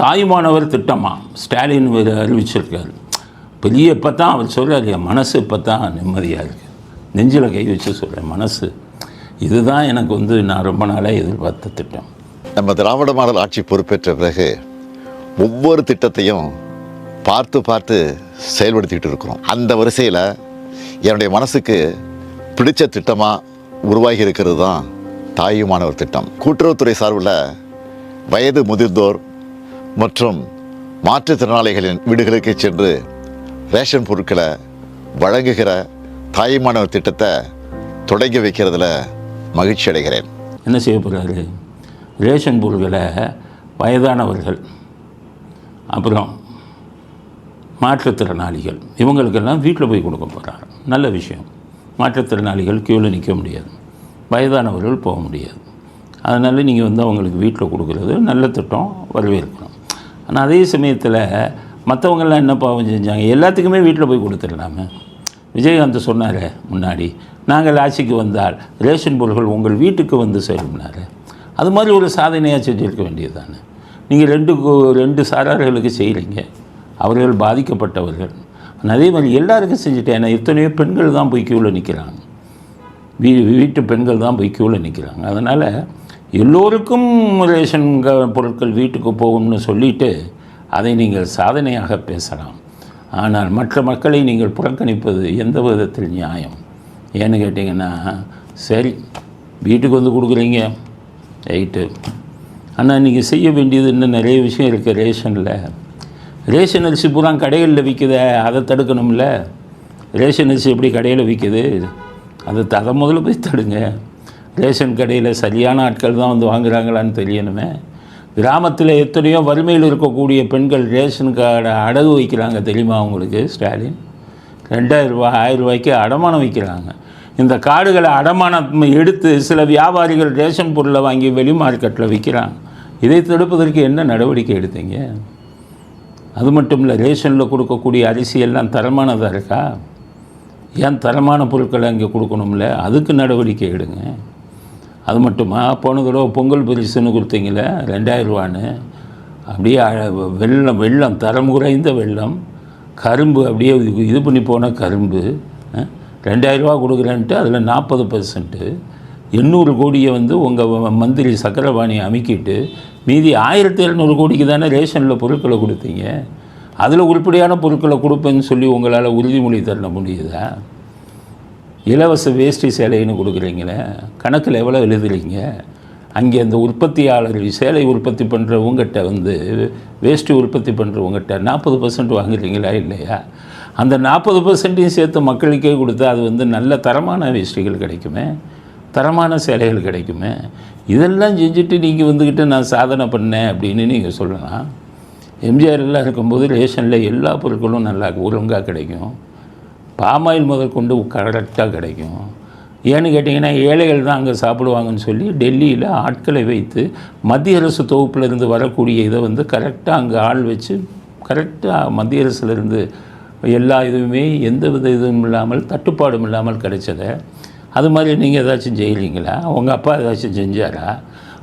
தாய்மானவர் திட்டமா? ஸ்டாலின் வேறு அறிவிச்சிருக்காரு. பெரிய இப்போ தான் அவர் சொல்கிறார் என் மனசு இப்போ தான் நிம்மதியாக இருக்குது நெஞ்சில் கை வச்சு சொல்கிறேன் மனசு. இதுதான் எனக்கு வந்து நான் ரொம்ப நாளாக எதிர்பார்த்த திட்டம். நம்ம திராவிட மாடல் ஆட்சி பொறுப்பேற்ற பிறகு ஒவ்வொரு திட்டத்தையும் பார்த்து பார்த்து செயல்படுத்திக்கிட்டு இருக்கிறோம். அந்த வரிசையில் என்னுடைய மனசுக்கு பிடிச்ச திட்டமாக உருவாகி இருக்கிறது தான் தாயுமானவர் திட்டம். கூட்டுறவுத்துறை சார்பில் வயது முதிர்ந்தோர் மற்றும் மாற்றுத்திறனாளிகளின் வீடுகளுக்கு சென்று ரேஷன் பொருட்களை வழங்குகிற தாயுமானவர் திட்டத்தை தொடங்கி வைக்கிறதுல மகிழ்ச்சி அடைகிறேன். என்ன செய்ய போகிறாரு ரேஷன் பொருட்களை வயதானவர்கள் அப்புறம் மாற்றுத்திறனாளிகள் இவங்களுக்கெல்லாம் வீட்டில் போய் கொடுக்க போகிறார் நல்ல விஷயம். மாற்றுத்திறனாளிகள் க்யூவில் நிற்க முடியாது. வயதானவர்கள் போக முடியாது. அதனால் நீங்கள் வந்து அவங்களுக்கு வீட்டில் கொடுக்குறது நல்ல திட்டம் வரவேற்கணும். ஆனால் அதே சமயத்தில் மற்றவங்கெல்லாம் என்ன பாவம் செஞ்சாங்க? எல்லாத்துக்குமே வீட்டில் போய் கொடுத்துடலாமே. விஜயகாந்த் சொன்னார் முன்னாடி நாங்கள் ஆட்சிக்கு வந்தால் ரேஷன் பொருட்கள் உங்கள் வீட்டுக்கு வந்து சேரும்னார் அது மாதிரி ஒரு சாதனையாக செஞ்சுருக்க வேண்டியது தானே நீங்கள் ரெண்டு ரெண்டு சாரார்களுக்கு செய்கிறீங்க அவர்கள் பாதிக்கப்பட்டவர்கள். அதே மாதிரி எல்லாருக்கும் செஞ்சுட்டேன். ஏன்னா எத்தனையோ பெண்கள் தான் போய் க்யூவில் நிற்கிறாங்க வீ வீட்டு பெண்கள் தான் போய் க்யூவில் நிற்கிறாங்க அதனால் எல்லோருக்கும் ரேஷன் பொருட்கள் வீட்டுக்கு போகும்னு சொல்லிட்டு அதை நீங்கள் சாதனையாக பேசலாம். ஆனால் மற்ற மக்களை நீங்கள் புறக்கணிப்பது எந்த விதத்தில் நியாயம்? ஏன்னு கேட்டிங்கன்னா சரி வீட்டுக்கு வந்து கொடுக்குறீங்க. ரைட்டு ஆனால் நீங்கள் செய்ய வேண்டியது இன்னும் நிறைய விஷயம் இருக்குது ரேஷனில் ரேஷன் அரிசி பூரா கடைகளில் விற்குதே அதை தடுக்கணும்ல. ரேஷன் அரிசி எப்படி கடையில் விற்குது அதை அதை முதல்ல போய் தடுங்க. ரேஷன் கடையில் சரியான ஆட்கள் தான் வந்து வாங்குறாங்களான்னு தெரியணுமே. கிராமத்தில் எத்தனையோ வறுமையில் இருக்கக்கூடிய பெண்கள் ரேஷன் கார்டை அடகு வைக்கிறாங்க தெரியுமா அவங்களுக்கு ஸ்டாலின்? ரெண்டாயிரரூபா ஆயிரம் ரூபாய்க்கு அடமானம் வைக்கிறாங்க. இந்த கார்டுகளை அடமானம் எடுத்து சில வியாபாரிகள் ரேஷன் பொருளை வாங்கி வெளி மார்க்கெட்டில் விற்கிறாங்க இதை தடுப்பதற்கு என்ன நடவடிக்கை எடுத்தீங்க? அது மட்டும் இல்லை ரேஷனில் கொடுக்கக்கூடிய அரிசி எல்லாம் தரமானதாக இருக்கா? ஏன் தரமான பொருட்களை அங்கே கொடுக்கணும்ல? அதுக்கு நடவடிக்கை எடுங்க. அது மட்டுமா? போன தடவை பொங்கல் பரிசுன்னு கொடுத்தீங்களே ரெண்டாயிரம் ரூபான்னு. அப்படியே வெள்ளம் வெள்ளம் தரம் குறைந்த வெள்ளம். கரும்பு அப்படியே இது- பண்ணி போன கரும்பு ரெண்டாயிரரூவா கொடுக்குறேன்ட்டு அதில் நாற்பது பர்சன்ட்டு எண்ணூறு கோடியை வந்து உங்கள் மந்திரி சக்கரபாணி அமைக்கிட்டு மீதி ஆயிரத்தி இரநூறு கோடிக்கு தானே ரேஷனில் பொருட்களை கொடுத்தீங்க. அதில் உருப்படியான பொருட்களை கொடுப்பேன்னு சொல்லி உங்களால் உறுதிமொழி தர முடியுதா? இலவச வேஷ்டி சேலைன்னு கொடுக்குறீங்களே கணக்கில் எவ்வளோ எழுதுறீங்க? அங்கே அந்த உற்பத்தியாளர் சேலை உற்பத்தி பண்ணுறவங்ககிட்ட வந்து வேஷ்டி உற்பத்தி பண்ணுறவங்ககிட்ட நாற்பது பர்சன்ட் வாங்குறீங்களா இல்லையா? அந்த நாற்பது பர்சன்ட்டையும் சேர்த்து மக்களுக்கே கொடுத்தா அது வந்து நல்ல தரமான வேஷ்டிகள் கிடைக்குமே தரமான சேலைகள் கிடைக்குமே. இதெல்லாம் செஞ்சுட்டு நீங்கள் வந்துக்கிட்டு நான் சாதனை பண்ணேன் அப்படின்னு நீங்கள் சொல்லலாம். எம்ஜிஆர் எல்லாம் இருக்கும்போது ரேஷனில் எல்லா பொருட்களும் நல்லா ஒழுங்காக கிடைக்கும். பாமாயில் முதல் கொண்டு கரெக்டாக கிடைக்கும். ஏன்னு கேட்டிங்கன்னா ஏழைகள் தான் அங்கே சாப்பிடுவாங்கன்னு சொல்லி டெல்லியில் ஆட்களை வைத்து மத்திய அரசு தொகுப்புல இருந்து வரக்கூடிய இதை வந்து கரெக்டாக அங்கே ஆள் வச்சு கரெக்டாக மத்திய அரசுலேருந்து எல்லா இதுவுமே எந்த வித இதுவும் இல்லாமல் தட்டுப்பாடும் இல்லாமல் கிடைச்சதை. அது மாதிரி நீங்கள் ஏதாச்சும் செய்கிறீங்களா? உங்கள் அப்பா ஏதாச்சும் செஞ்சாரா?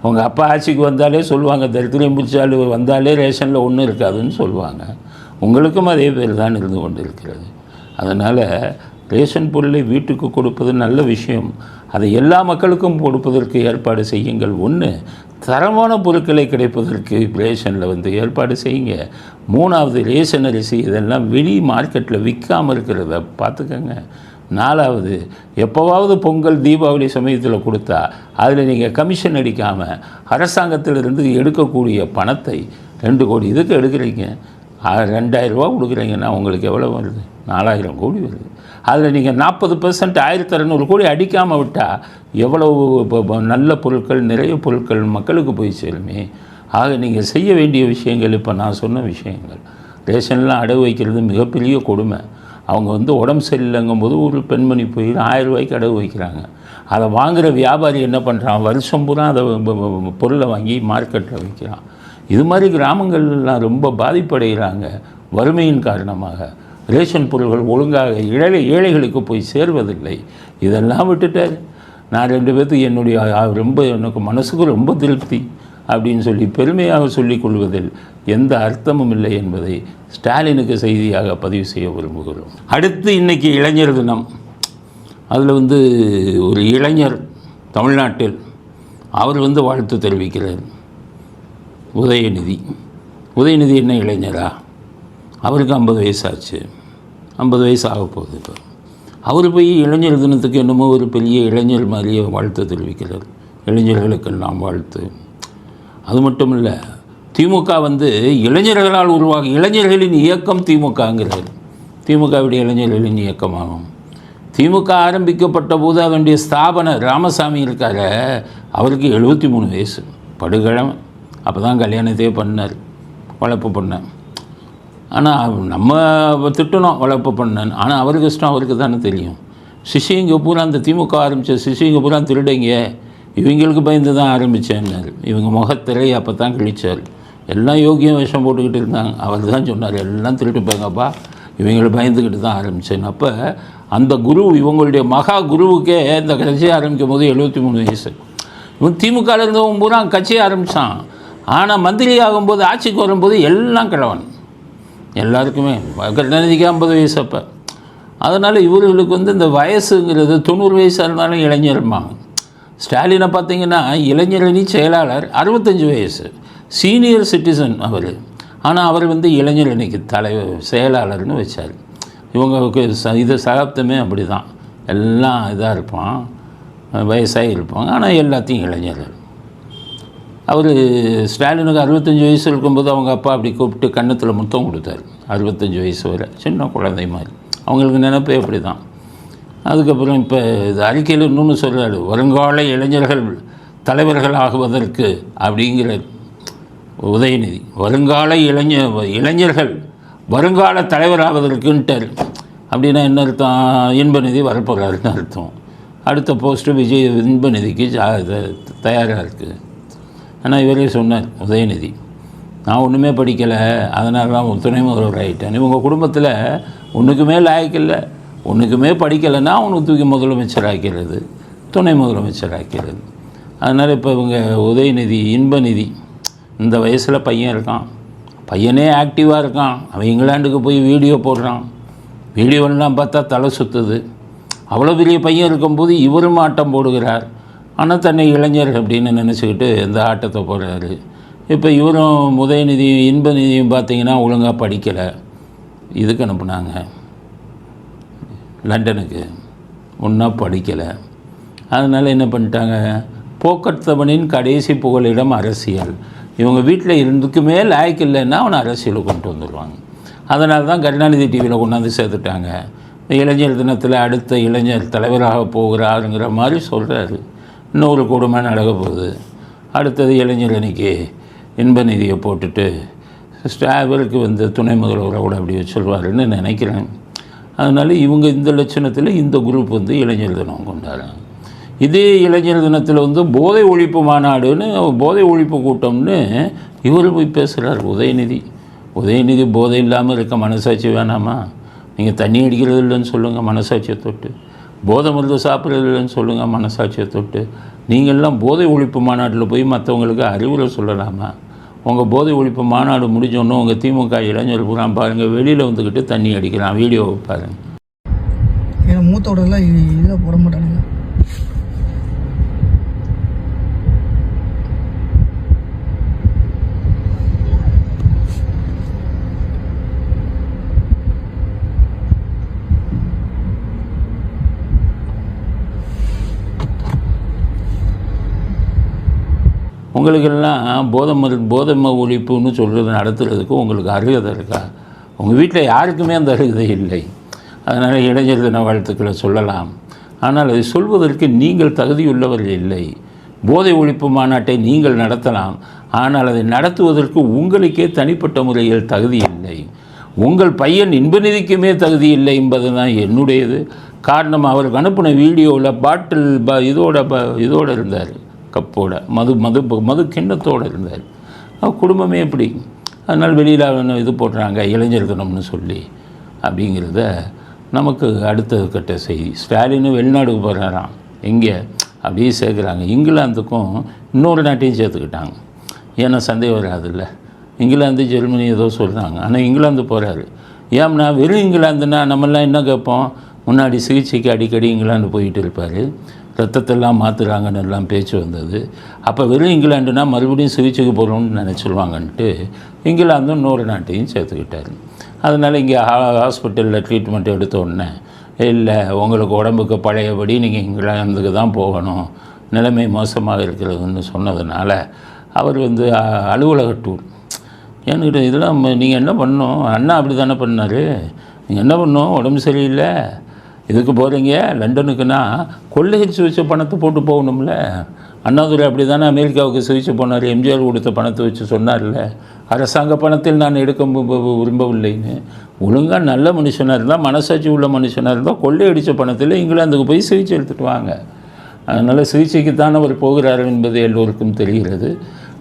உங்கள் அப்பா ஆட்சிக்கு வந்தாலே சொல்லுவாங்க தரித்திரம் பிடிச்சாலும் வந்தாலே ரேஷனில் ஒன்றும் இருக்காதுன்னு சொல்லுவாங்க. உங்களுக்கும் அதே பேர் தான் இருந்து கொண்டு இருக்கிறது அதனால் ரேஷன் பொருளை வீட்டுக்கு கொடுப்பது நல்ல விஷயம். அதை எல்லா மக்களுக்கும் கொடுப்பதற்கு ஏற்பாடு செய்யுங்கள். ஒன்று தரமான பொருட்களை கிடைப்பதற்கு ரேஷனில் வந்து ஏற்பாடு செய்யுங்க. மூணாவது ரேஷன் அரிசி இதெல்லாம் வெளி மார்க்கெட்டில் விற்காமல் இருக்கிறத பார்த்துக்கோங்க. நாலாவது எப்போவாவது பொங்கல் தீபாவளி சமயத்தில் கொடுத்தா அதில் நீங்கள் கமிஷன் அடிக்காமல் அரசாங்கத்திலிருந்து எடுக்கக்கூடிய பணத்தை ரெண்டு கோடி இதுக்கு எடுக்கிறீங்க? ஆ- ரெண்டாயிரம் ரூபா கொடுக்குறீங்கன்னா உங்களுக்கு எவ்வளோ வருது? நாலாயிரம் கோடி வருது. அதில் நீங்கள் நாற்பது பெர்சன்ட் ஆயிரத்தி இரநூறு கோடி அடிக்காமல் விட்டால் எவ்வளவு நல்ல பொருட்கள் நிறைய பொருட்கள் மக்களுக்கு போய் சேருமே. ஆக நீங்கள் செய்ய வேண்டிய விஷயங்கள் இப்போ நான் சொன்ன விஷயங்கள். ரேஷன்லாம் அடகு வைக்கிறது மிகப்பெரிய கொடுமை. அவங்க வந்து உடம்பு சரியில்லைங்கும்போது ஒரு பெண்மணி போய் ஆயிரம் ரூபாய்க்கு அடகு வைக்கிறாங்க. அதை வாங்குகிற வியாபாரி என்ன பண்ணுறான்? வருஷம் பூரா அதை பொருளை வாங்கி மார்க்கெட்டில் விற்கிறான். இது மாதிரி கிராமங்கள்லாம் ரொம்ப பாதிப்படைகிறாங்க வறுமையின் காரணமாக. ரேஷன் பொருள்கள் ஒழுங்காக ஏழை ஏழைகளுக்கு போய் சேர்வதில்லை. இதெல்லாம் விட்டுட்டார். நான் ரெண்டு பேர்த்துக்கு என்னுடைய ரொம்ப எனக்கு மனசுக்கு ரொம்ப திருப்தி அப்படின்னு சொல்லி பெருமையாக சொல்லிக் கொள்வதில் எந்த அர்த்தமும் இல்லை என்பதை ஸ்டாலினுக்கு செய்தியாக பதிவு செய்ய விரும்புகிறோம். அடுத்து இன்றைக்கி இளைஞர் தினம். அதில் வந்து ஒரு இளைஞர் தமிழ்நாட்டில் அவர் வந்து வாழ்த்து தெரிவிக்கிறார். உதயநிதி. உதயநிதி என்ன இளைஞரா? அவருக்கு ஐம்பது வயசாச்சு. ஐம்பது வயசு ஆக போகுது இப்போ. அவர் போய் இளைஞர் தினத்துக்கு என்னமோ ஒரு பெரிய இளைஞர் மாதிரியே வாழ்த்து தெரிவிக்கிறார். இளைஞர்களுக்கு நாம் வாழ்த்து. அது மட்டும் இல்லை திமுக வந்து இளைஞர்களால் உருவாக இளைஞர்களின் இயக்கம் திமுகங்கிறார். திமுகவுடைய இளைஞர்களின் இயக்கமாகும். திமுக ஆரம்பிக்கப்பட்ட போது அதனுடைய ஸ்தாபனர் ராமசாமி இருக்கார. அவருக்கு எழுபத்தி மூணு வயசு. படுகிழமை. அப்போ தான் கல்யாணத்தையே பண்ணார். வளர்ப்பு பண்ணேன் ஆனால் நம்ம திட்டணும் வளர்ப்பு பண்ணேன் ஆனால் அவருக்கு இஷ்டம் அவருக்கு தானே தெரியும். சிஷியங்க பூரா அந்த திமுக ஆரம்பித்த சிஷியங்க பூரா திருடைங்க. இவங்களுக்கு பயந்து தான் ஆரம்பித்தேன்னாரு இவங்க முகத்திரையை அப்போ தான் கிழிச்சார். எல்லாம் யோகியம் விஷம் போட்டுக்கிட்டு இருந்தாங்க. அவர் தான் சொன்னார் எல்லாம் திருட்டு போங்கப்பா இவங்களை பயந்துக்கிட்டு தான் ஆரம்பித்தேன் அப்போ அந்த குரு இவங்களுடைய மகா குருவுக்கே இந்த கட்சியை ஆரம்பிக்கும் போது எழுபத்தி மூணு வயசு. இவன் திமுகவில் இருந்தவன் பூரா கட்சியை ஆரம்பித்தான் ஆனால் மந்திரி ஆகும்போது ஆட்சிக்கு வரும்போது எல்லாம் கிழவன். எல்லாருக்குமே. கருணாநிதிக்கு ஐம்பது வயசு அப்போ. அதனால் இவர்களுக்கு வந்து இந்த வயசுங்கிறது தொண்ணூறு வயசாக இருந்தாலும் இளைஞர்மாங்க ஸ்டாலினை பார்த்தீங்கன்னா இளைஞரணி செயலாளர் அறுபத்தஞ்சு வயசு. சீனியர் சிட்டிசன் அவர். ஆனால் அவர் வந்து இளைஞரணிக்கு தலைவர் செயலாளர்னு வச்சார். இவங்களுக்கு ச இது சகாப்தமே அப்படி தான் எல்லாம் இதாக இருப்பான். வயசாகி இருப்பாங்க ஆனால் எல்லாத்தையும் இளைஞர்கள். அவர் ஸ்டாலினுக்கு அறுபத்தஞ்சி வயசு இருக்கும்போது அவங்க அப்பா அப்படி கூப்பிட்டு கன்னத்தில் முத்தம் கொடுத்தாரு. அறுபத்தஞ்சி வயசு வரை. சின்ன குழந்தை மாதிரி. அவங்களுக்கு நினப்பே அப்படி தான் அதுக்கப்புறம் இப்போ இது அறிக்கையில் இன்னொன்று சொல்கிறாரு வருங்கால இளைஞர்கள் தலைவர்கள் ஆகுவதற்கு அப்படிங்கிற உதயநிதி. வருங்கால இளைஞ இளைஞர்கள் வருங்கால தலைவர் ஆவதற்குன்ட்டார். அப்படின்னா என்ன அர்த்தம்? இன்பநிதி வரப்போகிறாருன்னு அர்த்தம். அடுத்த போஸ்ட்டு விஜய் இன்பநிதிக்கு தயாராக இருக்குது ஆனால் இவரே சொன்னார் உதயநிதி நான் ஒன்றுமே படிக்கலை அதனால தான் துணை முதல்வர் ஆகிட்டேன் உங்கள் குடும்பத்தில் ஒன்றுக்குமே லாய்க்கில்லை ஒன்றுக்குமே படிக்கலைன்னா அவனுக்கு தூக்கி முதலமைச்சர் ஆக்கிறது துணை முதலமைச்சர் ஆக்கிறது. அதனால் இப்போ இவங்க உதயநிதி இன்பநிதி இந்த வயசில் பையன் இருக்கான். பையனே ஆக்டிவாக இருக்கான். அவன் இங்கிலாண்டுக்கு போய் வீடியோ போடுறான். வீடியோலாம் பார்த்தா தலை சுற்றுது அவ்வளோ பெரிய பையன் இருக்கும்போது இவரும் ஆட்டம் போடுகிறார். ஆனால் தன்னை இளைஞர் அப்படின்னு நினச்சிக்கிட்டு இந்த ஆட்டத்தை போடுறாரு. இப்போ இவரும் உதயநிதி இன்பநிதியும் பார்த்தீங்கன்னா ஒழுங்காக படிக்கலை. இதுக்கு அனுப்புனாங்க. லண்டனுக்கு. ஒன்றா படிக்கலை. அதனால் என்ன பண்ணிட்டாங்க? போக்கத்தவனின் கடைசி புகலிடம் அரசியல். இவங்க வீட்டில் இருந்துக்குமே லாய்க்கு இல்லைன்னா அவனை அரசியலுக்கு கொண்டு வந்துடுவாங்க அதனால தான் கருணாநிதி டிவியில் கொண்டாந்து சேர்த்துட்டாங்க. இளைஞர் தினத்தில் அடுத்த இளைஞர் தலைவராக போகிறாருங்கிற மாதிரி சொல்கிறாரு இன்னொரு கொடுமை நடக்க போகுது. அடுத்தது இளைஞர் அணிக்கு இன்ப நிதியை போட்டுட்டு ஸ்டாபருக்கு வந்து துணை முதல்வரை கூட அப்படி சொல்வாருன்னு நினைக்கிறேன். அதனால் இவங்க இந்த லட்சணத்தில் இந்த குரூப் வந்து இளைஞர் தினம் கொண்டாடுறாங்க. இதே இளைஞர் தினத்தில் வந்து போதை ஒழிப்பு மாநாடுன்னு போதை ஒழிப்பு கூட்டம்னு இவர் போய் பேசுகிறார் உதயநிதி. உதயநிதி போதை இல்லாமல் இருக்க மனசாட்சி வேணாமா? நீங்கள் தண்ணி அடிக்கிறது இல்லைன்னு சொல்லுங்கள் மனசாட்சியை தொட்டு. போதை மருந்து சாப்பிட்றது இல்லைன்னு சொல்லுங்கள் மனசாட்சியை தொட்டு. நீங்கள்லாம் போதை ஒழிப்பு மாநாட்டில் போய் மற்றவங்களுக்கு அறிவுரை சொல்லலாமா? உங்கள் போதை ஒழிப்பு மாநாடு முடிஞ்சோன்னே உங்கள் திமுக இளைஞர் பூரா பாருங்கள் வெளியில் வந்துக்கிட்டு தண்ணி அடிக்கிறான் வீடியோவை பாருங்கள் ஏன்னா இதில் போட மாட்டானுங்க. உங்களுக்கெல்லாம் போதை மரு போதம ஒழிப்புன்னு சொல்கிறது நடத்துறதுக்கு உங்களுக்கு அருகதை இருக்கா? உங்கள் வீட்டில் யாருக்குமே அந்த அருகதை இல்லை. அதனால் இளைஞர் தின வாழ்த்துக்களை சொல்லலாம். ஆனால் அதை சொல்வதற்கு நீங்கள் தகுதியுள்ளவர்கள் இல்லை. போதை ஒழிப்பு மாநாட்டை நீங்கள் நடத்தலாம். ஆனால் அதை நடத்துவதற்கு உங்களுக்கே தனிப்பட்ட முறையில் தகுதி இல்லை. உங்கள் பையன் இன்பநிதிக்குமே தகுதி இல்லை என்பது தான் என்னுடையது. காரணம் அவருக்கு அனுப்பின வீடியோவில் பாட்டில் ப இதோட ப இதோடு இருந்தார். கப்போட மது மது மது கிண்ணத்தோடு இருந்தார். அவர் குடும்பமே எப்படி அதனால் வெளியில் இது போடுறாங்க இளைஞர் தினம்னு சொல்லி அப்படிங்கிறத நமக்கு அடுத்ததுக்கிட்ட கட்ட செய்தி ஸ்டாலின் வெளிநாடுக்கு போகிறாராம் எங்கே அப்படியே சேர்க்குறாங்க. இங்கிலாந்துக்கும் இன்னொரு நாட்டையும் சேர்த்துக்கிட்டாங்க. ஏன்னா சந்தேகம் வராதுல்ல. இங்கிலாந்து ஜெர்மனி ஏதோ சொல்கிறாங்க ஆனால் இங்கிலாந்து போகிறாரு ஏம்னா வெறும் இங்கிலாந்துனா நம்மெல்லாம் என்ன கேட்போம்? முன்னாடி சிகிச்சைக்கு அடிக்கடி இங்கிலாந்து போயிட்டு இருப்பார். ரத்தத்தெல்லாம் மாற்றுறாங்கன்னு எல்லாம் பேச்சு வந்தது. அப்போ வெறும் இங்கிலாண்டுனா மறுபடியும் சிகிச்சைக்கு போகிறோம்னு நினச்சிருவாங்கன்ட்டு இங்கிலாந்தும் இன்னொரு நாட்டையும் சேர்த்துக்கிட்டாரு. அதனால் இங்கே ஹாஸ்பிட்டலில் ட்ரீட்மெண்ட் எடுத்த உடனே இல்லை உங்களுக்கு உடம்புக்கு பழையபடி நீங்கள் இங்கிலாந்துக்கு தான் போகணும். நிலைமை மோசமாக இருக்கிறதுன்னு சொன்னதுனால அவர் வந்து அலுவலக டூர் என்கிட்ட இதெல்லாம் நீங்கள் என்ன பண்ணும் அண்ணா அப்படி தானே பண்ணார்? நீங்கள் என்ன பண்ணும் உடம்பு சரியில்லை? இதுக்கு போகிறீங்க லண்டனுக்குன்னா கொள்ளையை சுவிச்ச பணத்தை போட்டு போகணும்ல. அண்ணாதுரை அப்படி தானே அமெரிக்காவுக்கு சுவிச்சு போனார் எம்ஜிஆர் கொடுத்த பணத்தை வச்சு சொன்னார்ல. அரசாங்க பணத்தில் நான் எடுக்க விரும்பவில்லைன்னு. ஒழுங்காக நல்ல மனுஷனாக இருந்தால் மனசாட்சி உள்ள மனுஷனாக இருந்தால் கொள்ளையடித்த பணத்தில் இங்கிலாந்துக்கு போய் சிகிச்சை எடுத்துகிட்டு வாங்க. அதனால் சிகிச்சைக்குத்தான் அவர் போகிறார் என்பது எல்லோருக்கும் தெரிகிறது.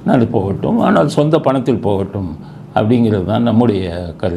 நான் போகட்டும் ஆனால் சொந்த பணத்தில் போகட்டும் அப்படிங்கிறது தான் நம்முடைய கருத்து.